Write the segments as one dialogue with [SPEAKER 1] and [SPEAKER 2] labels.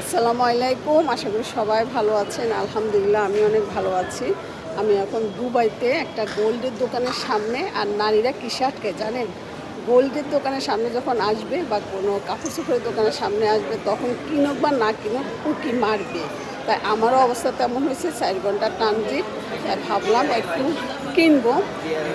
[SPEAKER 1] আসসালামু আলাইকুম, আশা করি সবাই ভালো আছেন। আলহামদুলিল্লাহ, আমি অনেক ভালো আছি। আমি এখন দুবাইতে একটা গোল্ডের দোকানের সামনে আর নারীরা কিসে আটকে জানেন? গোল্ডের দোকানের সামনে যখন আসবে বা কোনো কাপড় চোপড়ের দোকানের সামনে আসবে, তখন কিনুক বা না কিনুক, উকি মারবে। তাই আমারও অবস্থা তেমন হয়েছে, চার ঘণ্টা ট্রানজিট। তাই ভাবলাম একটু কিনবো।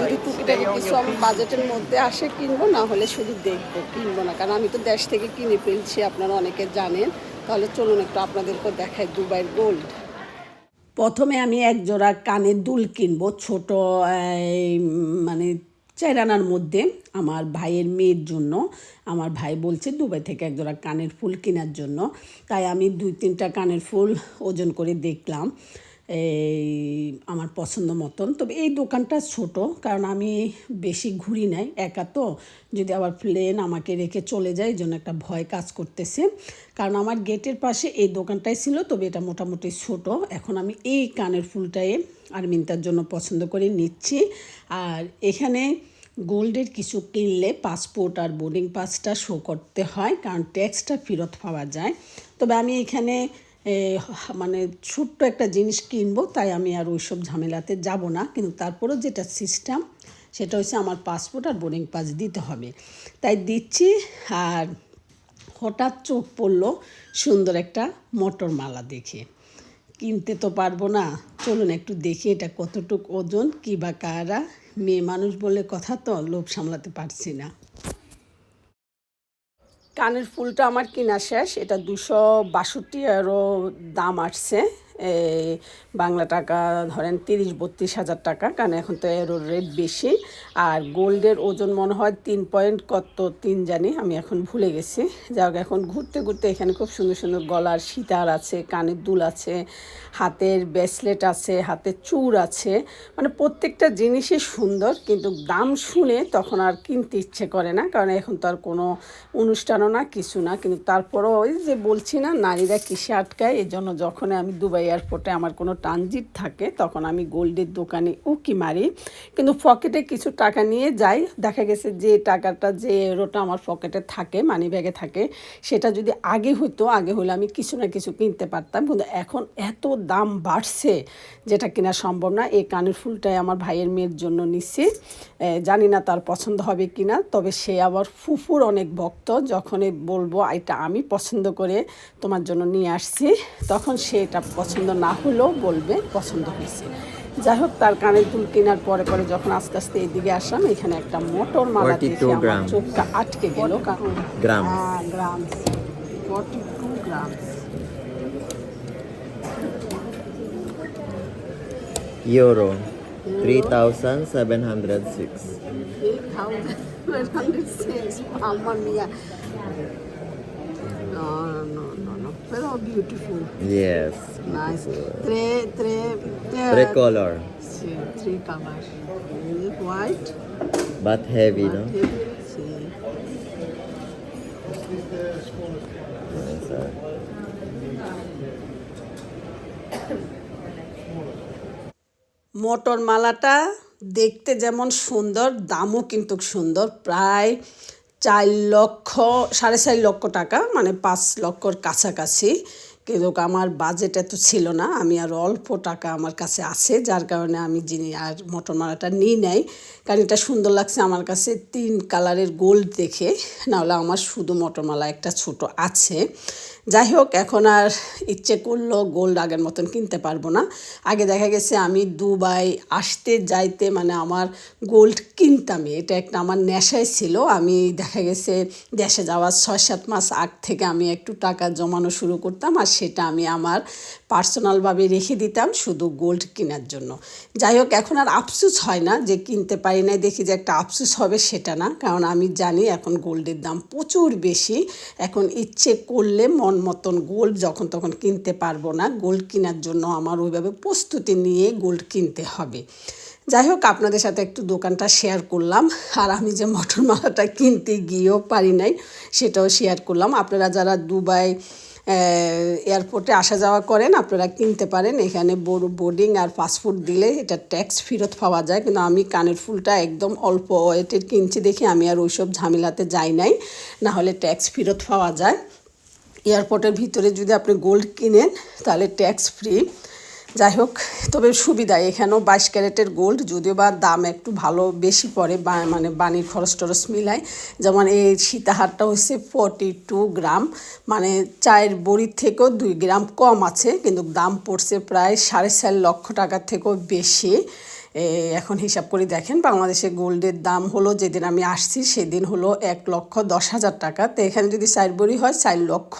[SPEAKER 1] যদি টুকিটাকি কিছু আমার বাজেটের মধ্যে আসে কিনবো, না হলে শুধু দেখব, কিনবো না। কারণ আমি তো দেশ থেকে কিনে ফেলছি, আপনারা অনেকে জানেন। তাহলে চলুন একটু আপনাদেরকে দেখাই দুবাইয়ের গোল্ড প্রথমে আমি এক জোড়া কানের দুল কিনবো, ছোট মানে চাইরানার মধ্যে আমার ভাইয়ের মেয়ের জন্য। আমার ভাই বলছে দুবাই থেকে এক জোড়া কানের ফুল কেনার জন্য। তাই আমি দুই তিনটা কানের ফুল ওজন করে দেখলাম। এই আমার পছন্দ মতন। তবে এই দোকানটা ছোট, কারণ আমি বেশি ঘুরি নাই, একা তো। যদি আবার প্লেন আমাকে রেখে চলে যায়, এই জন্য একটা ভয় কাজ করতেছে। কারণ আমার গেটের পাশে এই দোকানটাই ছিল, তবে এটা মোটামুটি ছোট। এখন আমি এই কানের ফুলটাই আরমিনতার জন্য পছন্দ করে নিচ্ছি। আর এখানে গোল্ডের কিছু কিনলে পাসপোর্ট আর বোর্ডিং পাসটা শো করতে হয়, কারণ ট্যাক্সটা ফেরত পাওয়া যায়। তবে আমি এখানে মানে ছোট্ট একটা জিনিস কিনবো, তাই আমি আর ওইসব ঝামেলাতে যাব না। কিন্তু তারপরেও যেটা সিস্টেম সেটা হচ্ছে আমার পাসপোর্ট আর বোর্ডিং পাস দিতে হবে। তাই দিচ্ছি, আর হঠাৎ চোখ পড়ল সুন্দর একটা মটর মালা দেখে। কিনতে তো পারব না। চলুন একটু দেখি এটা কতটুক ওজন, কী বা কারা। মেয়ে মানুষ বলে কথা তো, লোভ সামলাতে পারছি না। কানের ফুলটা আমার কিনা শেষ। এটা দুশো বাষট্টি আরও দাম আসছে। এই বাংলা টাকা ধরেন তিরিশ, বত্রিশ হাজার টাকা, কারণ এখন তো এরও রেট বেশি। আর গোল্ডের ওজন মনে হয় তিন পয়েন্ট কত তিন জানি, আমি এখন ভুলে গেছি। যাই হোক, এখন ঘুরতে ঘুরতে এখানে খুব সুন্দর সুন্দর গলার সীতার আছে, কানের দুল আছে, হাতের ব্রেসলেট আছে, হাতের চূড় আছে। মানে প্রত্যেকটা জিনিসই সুন্দর, কিন্তু দাম শুনে তখন আর কিনতে ইচ্ছে করে না, কারণ এখন তো আর কোনো অনুষ্ঠানও না, কিছু না। কিন্তু তারপরও ওই যে বলছি না, নারীরা কিসে আটকায় এই জন্য যখন আমি দুবাই এয়ারপোর্টে আমার কোনো ট্রানজিট থাকে, তখন আমি গোল্ডের দোকানে উকি মারি। কিন্তু পকেটে কিছু টাকা নিয়ে যাই, দেখা গেছে যে টাকাটা, যে এরোটা আমার পকেটে থাকে মানি ব্যাগে থাকে, সেটা যদি আগে হতো আগে হলে আমি কিছু না কিছু কিনতে পারতাম। কিন্তু এখন এত দাম বাড়ছে, যেটা কিনা সম্ভব না। এই কানের ফুলটাই আমার ভাইয়ের মেয়ের জন্য নিচ্ছি জানি না তার পছন্দ হবে কি না তবে সে আবার ফুফুর অনেক ভক্ত, যখনই বলব, এটা আমি পছন্দ করে তোমার জন্য নিয়ে আসছি। তখন সে এটা পছন্দ না হলেও বলবে পছন্দ হয়েছে। যাই হোক তার কানের দুল কেনার পরে পরে যখন আস্তে আস্তে এদিকে আসলাম এখানে একটা মোটর মালা
[SPEAKER 2] 42
[SPEAKER 1] দেখে আমার চোখটা আটকে গেল। কারণ
[SPEAKER 2] gram.
[SPEAKER 1] Gram forty two gram
[SPEAKER 2] Euro. 3706.
[SPEAKER 1] eight thousand one hundred six. Mamma no no beautiful
[SPEAKER 2] Yes.
[SPEAKER 1] nice
[SPEAKER 2] beautiful.
[SPEAKER 1] tre tre
[SPEAKER 2] Three color,
[SPEAKER 1] sì, three colors white
[SPEAKER 2] but heavy, but no?
[SPEAKER 1] sì.
[SPEAKER 2] Yes, sir.
[SPEAKER 1] মটর মালাটা দেখতে যেমন সুন্দর দামও কিন্তু সুন্দর প্রায় চার লক্ষ সাড়ে চার লক্ষ টাকা মানে পাঁচ লক্ষর কাছাকাছি। কিন্তু আমার বাজেট এত ছিল না, আমি আর অল্প টাকা আমার কাছে আছে, যার কারণে আমি যিনি আর মটর মালাটা নিই নাই, কারণ এটা সুন্দর লাগছে আমার কাছে তিন কালারের গোল্ড দেখে, নাহলে আমার শুধু মটর মালা একটা ছোট আছে। যাই হোক, এখন আর ইচ্ছে করল গোল্ড আগের মতন কিনতে পারব না। আগে দেখা গেছে আমি দুবাই আসতে যাইতে মানে আমার গোল্ড কিনতামই, এটা একটা আমার নেশায় ছিল। আমি দেখা গেছে দেশে যাওয়ার ছয় সাত মাস আগ থেকে আমি একটু টাকা জমানো শুরু করতাম আর সেটা আমি আমার পার্সোনালভাবে রেখে দিতাম শুধু গোল্ড কেনার জন্য। যাই হোক, এখন আর আফসুস হয় না যে কিনতে পারি নাই, দেখি যে একটা আফসুস হবে সেটা না। কারণ আমি জানি এখন গোল্ডের দাম প্রচুর বেশি। এখন ইচ্ছে করলে মন মতন গোল্ড যখন তখন কিনতে পারব না। গোল্ড কেনার জন্য আমার ওইভাবে প্রস্তুতি নিয়ে গোল্ড কিনতে হবে। যাই হোক, আপনাদের সাথে একটু দোকানটা শেয়ার করলাম। আর আমি যে মটর মালাটা কিনতে গিয়েও পারি নাই, সেটাও শেয়ার করলাম। আপনারা যারা দুবাই এয়ারপোর্টে আসা যাওয়া করেন, আপনারা কিনতে পারেন। এখানে বোর্ডিং আর পাসপোর্ট দিলে এটা ট্যাক্স ফেরত পাওয়া যায়। কিন্তু আমি কানের ফুলটা একদম অল্প ওয়েটের কিনছি দেখি আমি আর ওইসব ঝামেলাতে যাই নাই। না হলে ট্যাক্স ফেরত পাওয়া যায়। এয়ারপোর্টের ভিতরে যদি আপনি গোল্ড কিনেন, তাহলে ট্যাক্স ফ্রি যাই হোক, তবে সুবিধা এখানেও বাইশ ক্যারেটের গোল্ড যদিও বা দাম একটু ভালো, বেশি পড়ে মানে বাণীর খরচ টরচ মিলায়। যেমন এই সীতাহারটা হচ্ছে ফর্টি টু গ্রাম। মানে চায়ের বড়ির থেকেও দুই গ্রাম কম আছে, কিন্তু দাম পড়ছে প্রায় সাড়ে চার লক্ষ টাকার থেকেও বেশি। এখন হিসাব করে দেখেন, বাংলাদেশে গোল্ডের দাম হলো যেদিন আমি আসছি সেদিন হলো এক লক্ষ দশ হাজার টাকা। তো এখানে যদি চার বড়ি হয়, চার লক্ষ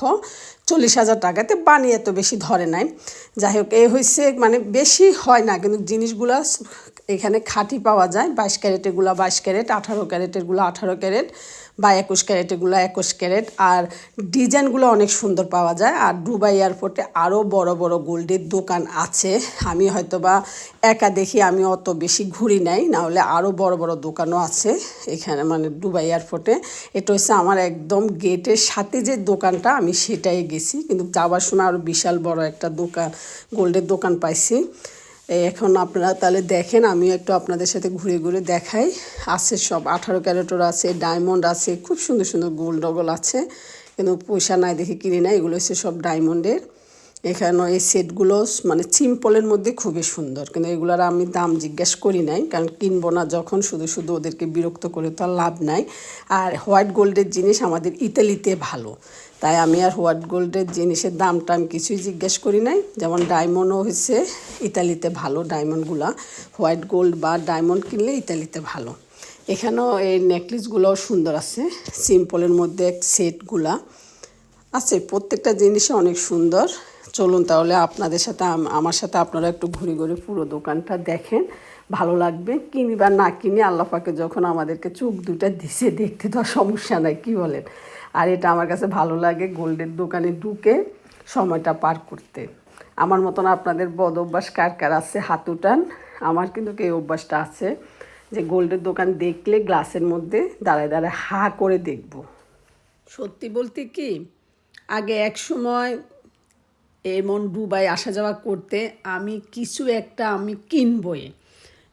[SPEAKER 1] চল্লিশ হাজার টাকাতে বানিয়ে এত বেশি ধরে নাই। যাই হোক, এ হয়েছে মানে বেশি হয় না, কিন্তু জিনিসগুলা এখানে খাঁটি পাওয়া যায়। বাইশ ক্যারেটেরগুলো বাইশ ক্যারেট, আঠারো ক্যারেটেরগুলো আঠারো ক্যারেট। বা একুশ ক্যারেটেরগুলো একুশ ক্যারেট। আর ডিজাইনগুলো অনেক সুন্দর পাওয়া যায়। আর দুবাই এয়ারপোর্টে আরও বড় বড় গোল্ডের দোকান আছে। আমি হয়তো বা একা দেখি, আমি অত বেশি ঘুরি নাই। নাহলে আরও বড় বড় দোকানও আছে এখানে মানে দুবাই এয়ারপোর্টে। এটা হচ্ছে আমার একদম গেটের সাথে যে দোকানটা, আমি সেটাই গেছি। কিন্তু যাওয়ার সময় আরও বিশাল বড় একটা দোকান, গোল্ডের দোকান পাইছি। এখন আপনারা তাহলে দেখেন, আমিও একটু আপনাদের সাথে ঘুরে ঘুরে দেখাই। আছে সব আঠারো ক্যারেটর আছে, ডায়মন্ড আছে, খুব সুন্দর সুন্দর গোল্ড ডগল আছে। কিন্তু পয়সা নাই দেখে কিনি না, এগুলো হচ্ছে সব ডায়মন্ডের। এখানে এই সেটগুলো মানে সিম্পলের মধ্যে খুবই সুন্দর, কিন্তু এগুলোর আমি দাম জিজ্ঞেস করি নাই, কারণ কিনবো না যখন, শুধু শুধু ওদেরকে বিরক্ত করে তো আর লাভ নাই। আর হোয়াইট গোল্ডের জিনিস আমাদের ইতালিতে ভালো। তাই আমি আর হোয়াইট গোল্ডের জিনিসের দাম টাম কিছুই জিজ্ঞেস করি নাই। যেমন ডায়মন্ডও হচ্ছে ইতালিতে ভালো ডায়মন্ডগুলা হোয়াইট গোল্ড বা ডায়মন্ড কিনলে ইতালিতে ভালো। এখানেও এই নেকলেসগুলোও সুন্দর আছে সিম্পলের মধ্যে এক সেটগুলা আছে, প্রত্যেকটা জিনিসই অনেক সুন্দর। চলুন তাহলে আপনাদের সাথে আমার সাথে আপনারা একটু ঘুরে ঘুরে পুরো দোকানটা দেখেন। ভালো লাগবে, কিনি বা না কিনি আল্লাহ পাকে যখন আমাদেরকে চোখ দুটা দিছে দেখতে তো সমস্যা নাই, কি বলেন? আর এটা আমার কাছে ভালো লাগে গোল্ডের দোকানে ঢুকে সময়টা পার করতে। আমার মতন আপনাদের বদ অভ্যাস কার কার আছে? হাত উঠান। আমার কিন্তু এই অভ্যাসটা আছে যে গোল্ডের দোকান দেখলে গ্লাসের মধ্যে দাঁড়ায় দাঁড়ায় হা করে দেখব। সত্যি বলতে কি, আগে এক সময় এমন দুবাই আসা যাওয়া করতে আমি কিছু একটা আমি কিনবই।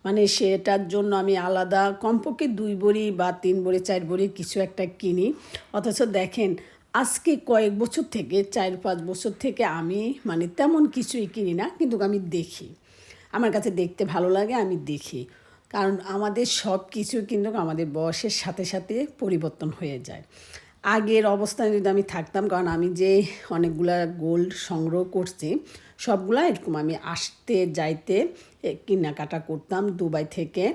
[SPEAKER 1] মানে সেটার জন্য আমি আলাদা কমপক্ষে দুই বড়ি বা তিন বড়ি, চার বড়ি কিছু একটা কিনি। অথচ দেখেন, আজকে কয়েক বছর থেকে, চার পাঁচ বছর থেকে আমি মানে তেমন কিছুই কিনি না, কিন্তু আমি দেখি। আমার কাছে দেখতে ভালো লাগে, আমি দেখি। কারণ আমাদের সব কিছু কিন্তু আমাদের বয়সের সাথে সাথে পরিবর্তন হয়ে যায়। আগের অবস্থানে যদি আমি থাকতাম, কারণ আমি যে অনেকগুলা গোল্ড সংগ্রহ করছি, সবগুলা এরকম আমি আসতে, যাইতে কেনাকাটা করতাম দুবাই থেকে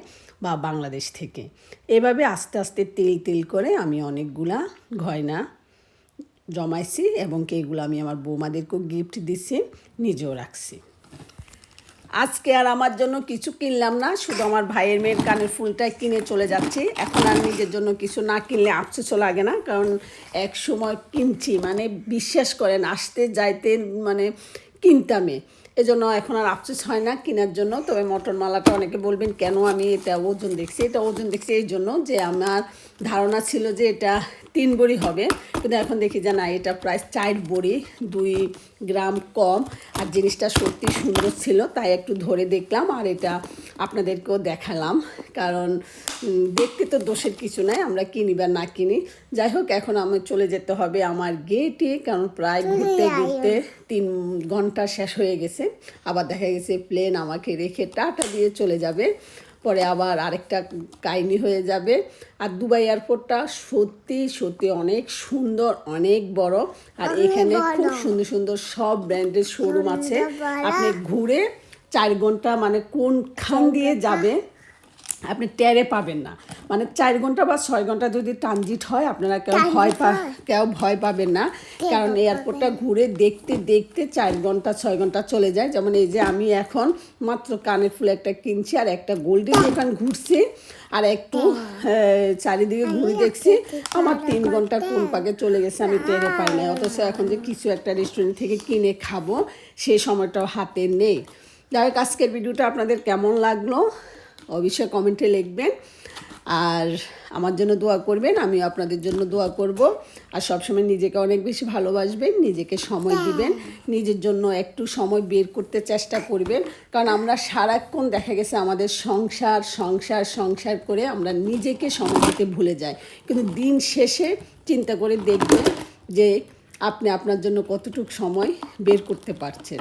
[SPEAKER 1] বা বাংলাদেশ থেকে। এভাবে আস্তে আস্তে তেল তেল করে আমি অনেকগুলা গয়না জমাইছি এবং কি এগুলো আমি আমার বৌমাদেরকেও গিফট দিছি, নিজেও রাখছি। আজকে আর আমার জন্য কিছু কিনলাম না, শুধু আমার ভাইয়ের মেয়ের কানের ফুলটাই কিনে চলে যাচ্ছি। এখন আর নিজের জন্য কিছু না কিনলে আফসোসও লাগে না, কারণ এক সময় কিনছি মানে বিশ্বাস করেন, আসতে যাইতে মানে কিনতামে এজন্য এখন আর আফসোস হয় না কেনার জন্য। তবে মটন মালাটা অনেকে বলবেন, কেন আমি এটা ওজন দেখছি? এটা ওজন দেখছি এই জন্য যে আমার ধারণা ছিল যে এটা তিন বড়ি হবে। কিন্তু এখন দেখি যে না, এটা প্রায় চার বড়ি, দুই গ্রাম কম। আর জিনিসটা সত্যি সুন্দর ছিল, তাই একটু ধরে দেখলাম। আর এটা আপনাদেরকেও দেখালাম কারণ দেখতে তো দোষের কিছু নাই আমরা কিনি বা না কিনি। যাই হোক এখন আমার চলে যেতে হবে আমার গেটে কারণ প্রায় ঘুরতে ঘুরতে তিন ঘণ্টা শেষ হয়ে গেছে। আবার দেখা গেছে প্লেন আমাকে রেখে টাটা দিয়ে চলে যাবে। পরে আবার আরেকটা কাহিনি হয়ে যাবে। আর দুবাই এয়ারপোর্টটা সত্যি সত্যি অনেক সুন্দর অনেক বড়। আর এখানে খুব সুন্দর সুন্দর সব ব্র্যান্ডের শোরুম আছে। আপনি ঘুরে চার ঘণ্টা মানে কোন খান দিয়ে যাবে আপনি টেরে পাবেন না। মানে চার ঘণ্টা বা ছয় ঘণ্টা যদি ট্রানজিট হয় আপনারা কেউ ভয় পা কেউ ভয় পাবেন না। কারণ এয়ারপোর্টটা ঘুরে দেখতে দেখতে চার ঘণ্টা ছয় ঘণ্টা চলে যায়। যেমন এই যে আমি এখন মাত্র কানের ফুল একটা কিনছি আর একটা গোল্ডেন দোকান ঘুরছি আর একটু চারিদিকে ঘুরে দেখছি। আমার তিন ঘণ্টা কোন পাকে চলে গেছে আমি টেরে পাই না। অথচ এখন যে কিছু একটা রেস্টুরেন্ট থেকে কিনে খাব সেই সময়টাও হাতে নেই। যাই হোক আজকের ভিডিওটা আপনাদের কেমন লাগল অবশ্যই কমেন্টে লিখবেন। আর আমার জন্য দোয়া করবেন আমি আপনাদের জন্য দোয়া করব। আর সবসময় নিজেকে অনেক বেশি ভালোবাসবেন নিজেকে সময় দিবেন নিজের জন্য একটু সময় বের করতে চেষ্টা করবেন। কারণ আমরা সারাক্ষণ দেখা গেছে আমাদের সংসার সংসার সংসার করে আমরা নিজেকে সময় দিতে ভুলে যাই। কিন্তু দিন শেষে চিন্তা করে দেখবেন যে আপনি আপনার জন্য কতটুক সময় বের করতে পারছেন।